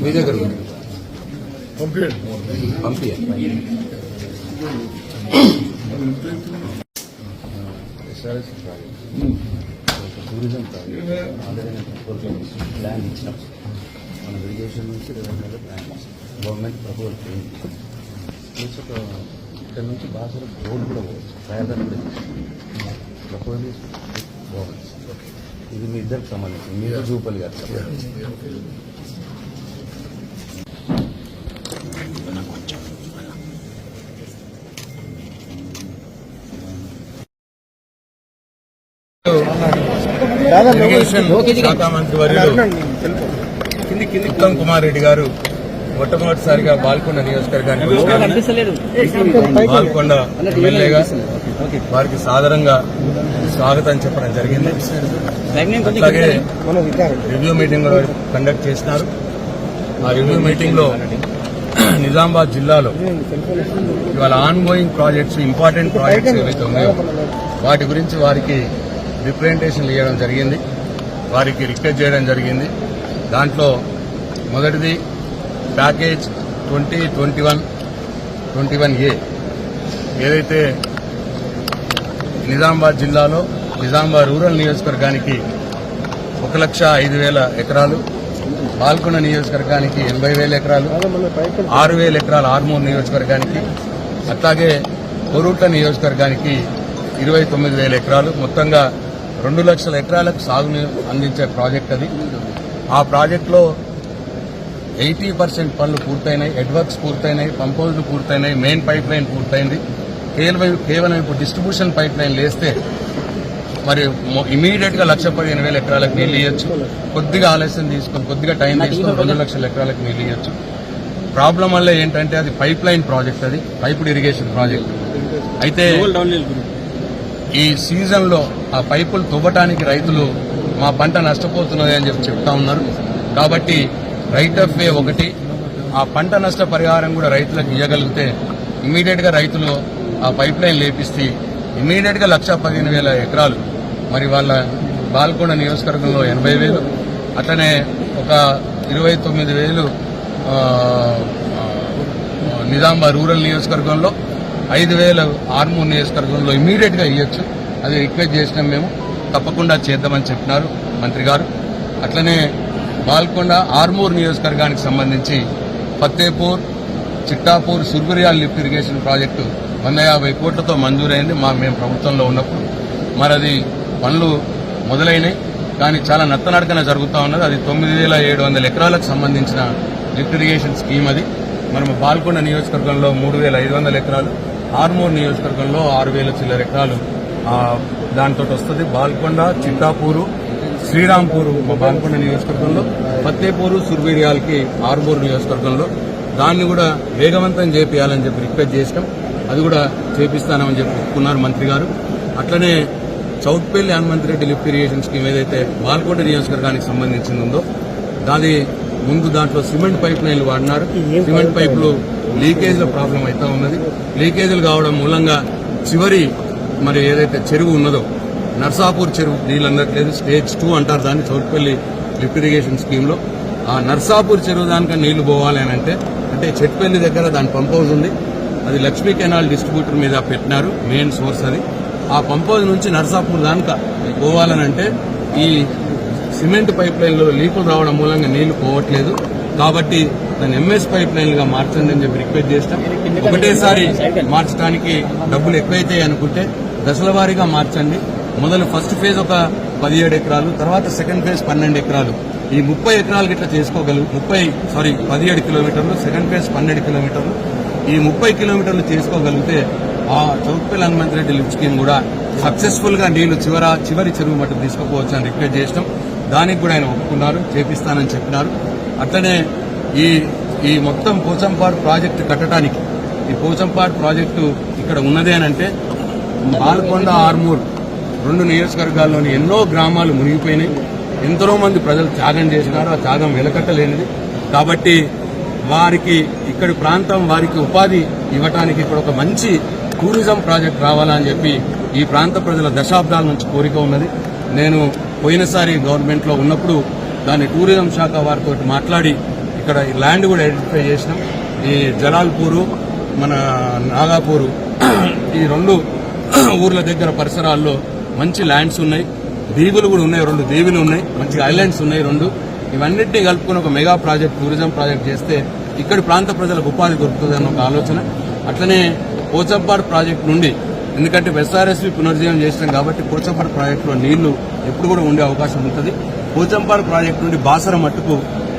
మీ దగ్గర ఉంది. పంపించండి పంపించండి టూరిజం ఆల్రెడీ ప్లాన్ ఇచ్చినాం మన ఇరిగేషన్ నుంచి రెవెన్యూలో ప్లాన్ గవర్నమెంట్ ప్రపోజల్ చేయండి ప్లస్ ఒక ఇక్కడ నుంచి బాగా బోర్డు కూడా పోవచ్చు ప్రయాణం కూడా ప్రపోజల్ బాగుంది ఇది మీ ఇద్దరికి సంబంధించి మీరు జూపల్లి గారు ఇరిగేషన్ శాఖ మంత్రి వర్యులు ఉత్తమ్ కుమార్ రెడ్డి గారు మొట్టమొదటిసారిగా బాల్కొండ నియోజకవర్గానికి వచ్చినారు. బాల్కొండ ఎమ్మెల్యేగా వారికి సాదరంగా స్వాగతం చెప్పడం జరిగింది. అట్లాగే రివ్యూ మీటింగ్ కూడా కండక్ట్ చేసినారు. ఆ రివ్యూ మీటింగ్లో నిజామాబాద్ జిల్లాలో ఇవాళ on going projects important projects ఏవైతే ఉన్నాయో వాటి గురించి వారికి రిప్రజెంటేషన్లు ఇవ్వడం జరిగింది. వారికి రిక్వెస్ట్ చేయడం జరిగింది. దాంట్లో మొదటిది package twenty twenty one twenty one A. ఏదైతే నిజామాబాద్ జిల్లాలో నిజామాబాద్ రూరల్ నియోజకవర్గానికి ఒక లక్ష ఐదు వేల ఎకరాలు పాల్గొండ నియోజకవర్గానికి ఎనభై వేల ఎకరాలు ఆరు వేల ఎకరాలు ఆర్మూర్ నియోజకవర్గానికి అట్లాగే కొరుట్ల నియోజకవర్గానికి ఇరవై తొమ్మిది వేల ఎకరాలు. మొత్తంగా రెండు లక్షల ఎకరాలకు సాగుని అందించే ప్రాజెక్ట్ అది. ఆ ప్రాజెక్టులో ఎయిటీ పర్సెంట్ పనులు పూర్తయినాయి హెడ్వర్క్స్ పూర్తయినాయి పంపోజులు పూర్తయినాయి మెయిన్ పైప్ లైన్ పూర్తయింది. కేవలం కేవలం ఇప్పుడు డిస్ట్రిబ్యూషన్ పైప్ లైన్ లేస్తే మరి ఇమీడియట్గా లక్ష పదిహేను వేల ఎకరాలకు నీళ్ళు ఇవ్వచ్చు కొద్దిగా ఆలస్యం తీసుకొని కొద్దిగా టైం తీసుకొని రెండు లక్షల ఎకరాలకు నీళ్ళు ఇవ్వచ్చు ప్రాబ్లం వల్ల ఏంటంటే అది పైప్ లైన్ ప్రాజెక్ట్ అది పైపుడ్ ఇరిగేషన్ ప్రాజెక్ట్. అయితే ఈ సీజన్లో ఆ పైపులు తువ్వటానికి రైతులు మా పంట నష్టపోతున్నది అని చెప్పి చెప్తా ఉన్నారు. కాబట్టి రైట్ ఆఫ్ వే ఒకటి ఆ పంట నష్ట పరిహారం కూడా రైతులకు ఇవ్వగలిగితే ఇమీడియట్గా రైతులు ఆ పైప్ లైన్ లేపిస్తే ఇమీడియట్గా లక్ష పదిహేను వేల ఎకరాలు మరి వాళ్ళ బాల్కొండ నియోజకవర్గంలో ఎనభై వేలు అట్లనే ఒక ఇరవై తొమ్మిది వేలు నిజామాబాద్ రూరల్ నియోజకవర్గంలో ఐదు వేల ఆర్మూర్ నియోజకవర్గంలో ఇమీడియట్గా ఇవ్వచ్చు అది రిక్వెస్ట్ చేసినాం మేము. తప్పకుండా చేద్దామని చెప్పినారు మంత్రి గారు. అట్లనే బాల్కొండ ఆర్మూర్ నియోజకవర్గానికి సంబంధించి Fatehpur Chittapur Surguriyal lift irrigation project వంద యాభై కోట్లతో మంజూరైంది మా మేము ప్రభుత్వంలో ఉన్నప్పుడు. మరి అది పనులు మొదలైనవి కానీ చాలా నత్తనడకన జరుగుతూ ఉన్నది. అది తొమ్మిది వేల ఏడు వందల ఎకరాలకు సంబంధించిన లిఫ్ట్ ఇరిగేషన్ స్కీమ్ అది. మనం బాల్కొండ నియోజకవర్గంలో మూడు వేల ఐదు వందల ఎకరాలు. ఆర్మూర్ నియోజకవర్గంలో ఆరు వేల చిల్లర ఎకరాలు దాంతో వస్తుంది. బాల్కొండ చిట్టాపూరు శ్రీరాంపూర్ బాల్కొండ నియోజకవర్గంలో ఫత్తేపూరు సుర్బీరియాలకి ఆర్మూర్ నియోజకవర్గంలో. దాన్ని కూడా వేగవంతం చేపియాలని చెప్పి రిక్వెస్ట్ చేసినాం. అది కూడా చేపిస్తానని చెప్పి ఒప్పుకున్నారు మంత్రి గారు. అట్లనే Choutpally Hanumanth Reddy lift irrigation scheme ఏదైతే బాల్కొండ నియోజకవర్గానికి సంబంధించింది ఉందో దాని ముందు దాంట్లో సిమెంట్ పైప్ లైన్లు వాడినారు. సిమెంట్ పైపులు లీకేజ్ల ప్రాబ్లం అయితే ఉన్నది. లీకేజీలు కావడం మూలంగా చివరి మరి ఏదైతే చెరువు ఉన్నదో నర్సాపూర్ చెరువు నీళ్ళు అందట్లేదు స్టేజ్ టూ అంటారు దాన్ని చౌట్పల్లి లిఫ్ట్ ఇరిగేషన్ స్కీమ్లో ఆ నర్సాపూర్ చెరువు దానిక నీళ్ళు పోవాలి అని అంటే అంటే చెట్పల్లి దగ్గర దాని పంప్ హౌస్ ఉంది. అది లక్ష్మీ కెనాల్ డిస్ట్రిబ్యూటర్ మీద పెట్టినారు మెయిన్ సోర్స్ అది. ఆ పంప్ హౌస్ నుంచి నర్సాపూర్ దానిక పోవాలని అంటే ఈ సిమెంట్ పైప్ లైన్లో లీకులు రావడం మూలంగా నీళ్ళు పోవట్లేదు. కాబట్టి దాన్ని ఎంఎస్ పైప్ లైన్లుగా మార్చండి అని చెప్పి రిక్వెస్ట్ చేస్తాం. ఒకటేసారి మార్చడానికి డబ్బులు ఎక్కువైతాయి అనుకుంటే దశల వారీగా మార్చండి. మొదలు ఫస్ట్ ఫేజ్ ఒక పదిహేడు ఎకరాలు తర్వాత సెకండ్ ఫేజ్ పన్నెండు ఎకరాలు. ఈ ముప్పై ఎకరాలు గిట్లా చేసుకోగలరు. ముప్పై సారీ పదిహేడు కిలోమీటర్లు సెకండ్ ఫేజ్ పన్నెండు కిలోమీటర్లు. ఈ ముప్పై కిలోమీటర్లు చేసుకోగలిగితే ఆ చౌక్పల్లి హనుమంత్ రెడ్డి లిఫ్ట్ స్కీమ్ కూడా సక్సెస్ఫుల్గా నీళ్ళు చివర చివరి చెరువు మట్టుకు తీసుకుపోవచ్చు అని రిక్వెస్ట్ చేసినాం దానికి కూడా ఆయన ఒప్పుకున్నారు చేపిస్తానని చెప్పినారు. అట్లనే ఈ ఈ మొత్తం పోచంపాడు ప్రాజెక్టు కట్టడానికి ఈ పోచంపాడు ప్రాజెక్టు ఇక్కడ ఉన్నదే అని అంటే బాల్కొండ ఆర్మూర్ రెండు నియోజకవర్గాల్లోని ఎన్నో గ్రామాలు మునిగిపోయినాయి. ఎంతో మంది ప్రజలు త్యాగం చేసినారు ఆ త్యాగం వెలకట్టలేనిది. కాబట్టి వారికి ఇక్కడి ప్రాంతం వారికి ఉపాధి ఇవ్వటానికి ఇక్కడ ఒక మంచి టూరిజం ప్రాజెక్ట్ రావాలని చెప్పి ఈ ప్రాంత ప్రజల దశాబ్దాల నుంచి కోరిక ఉన్నది. నేను పోయినసారి గవర్నమెంట్లో ఉన్నప్పుడు దాన్ని టూరిజం శాఖ వారితో మాట్లాడి ఇక్కడ ఈ ల్యాండ్ కూడా ఐడెంటిఫై చేసినాం. ఈ జలాల్పూరు మన నాగాపూరు ఈ రెండు ఊర్ల దగ్గర పరిసరాల్లో మంచి ల్యాండ్స్ ఉన్నాయి. దీవులు కూడా ఉన్నాయి రెండు దీవులు ఉన్నాయి. మంచి ఐలాండ్స్ ఉన్నాయి రెండు. ఇవన్నింటినీ కలుపుకుని ఒక మెగా ప్రాజెక్ట్ టూరిజం ప్రాజెక్ట్ చేస్తే ఇక్కడి ప్రాంత ప్రజలకు ఉపాధి దొరుకుతుందని ఒక ఆలోచన. అట్లనే పోచంపాడు ప్రాజెక్ట్ నుండి ఎందుకంటే ఎస్ఆర్ఎస్వి పునరుజ్జీవం చేసినాం కాబట్టి పోచంపాడు ప్రాజెక్టులో నీళ్ళు ఎప్పుడు కూడా ఉండే అవకాశం ఉంటుంది. పోచంపాడు ప్రాజెక్ట్ నుండి బాసర మట్టుకు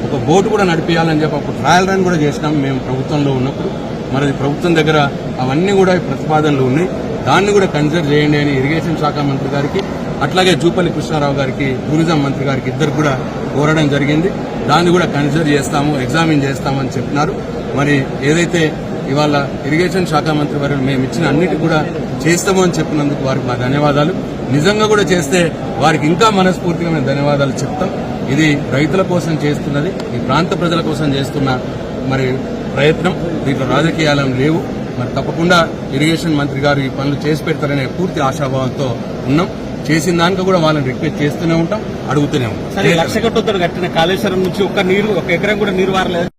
ఒక బోటు కూడా నడిపించాలని చెప్పి అప్పుడు ట్రయల్ రన్ కూడా చేసినాం మేము ప్రభుత్వంలో ఉన్నప్పుడు. మరి ప్రభుత్వం దగ్గర అవన్నీ కూడా ప్రతిపాదనలు ఉన్నాయి. దాన్ని కూడా కన్సిడర్ చేయండి అని ఇరిగేషన్ శాఖ మంత్రి గారికి అట్లాగే జూపల్లి కృష్ణారావు గారికి టూరిజం మంత్రి గారికి ఇద్దరు కూడా కోరడం జరిగింది. దాన్ని కూడా కన్సిడర్ చేస్తాము ఎగ్జామిన్ చేస్తామని చెప్పినారు. మరి ఏదైతే ఇవాళ ఇరిగేషన్ శాఖ మంత్రి వారు మేము ఇచ్చిన అన్నిటి కూడా చేస్తాము అని చెప్పినందుకు వారికి మా ధన్యవాదాలు. నిజంగా కూడా చేస్తే వారికి ఇంకా మనస్ఫూర్తిగా మేము ధన్యవాదాలు చెప్తాం. ఇది రైతుల కోసం చేస్తున్నది ఈ ప్రాంత ప్రజల కోసం చేస్తున్న మరి ప్రయత్నం. దీంట్లో రాజకీయాలను లేవు. మరి తప్పకుండా ఇరిగేషన్ మంత్రి గారు ఈ పనులు చేసి పెడతారనే పూర్తి ఆశాభావంతో ఉన్నాం. చేసిన దానికి కూడా వాళ్ళని రిక్వెస్ట్ చేస్తూనే ఉంటాం అడుగుతూనే ఉంటాం. సరే లక్ష కట్టుతో కట్టిన కాళేశ్వరం నుంచి ఒక్క నీరు ఒక ఎకరం కూడా నీరు వారలేదు.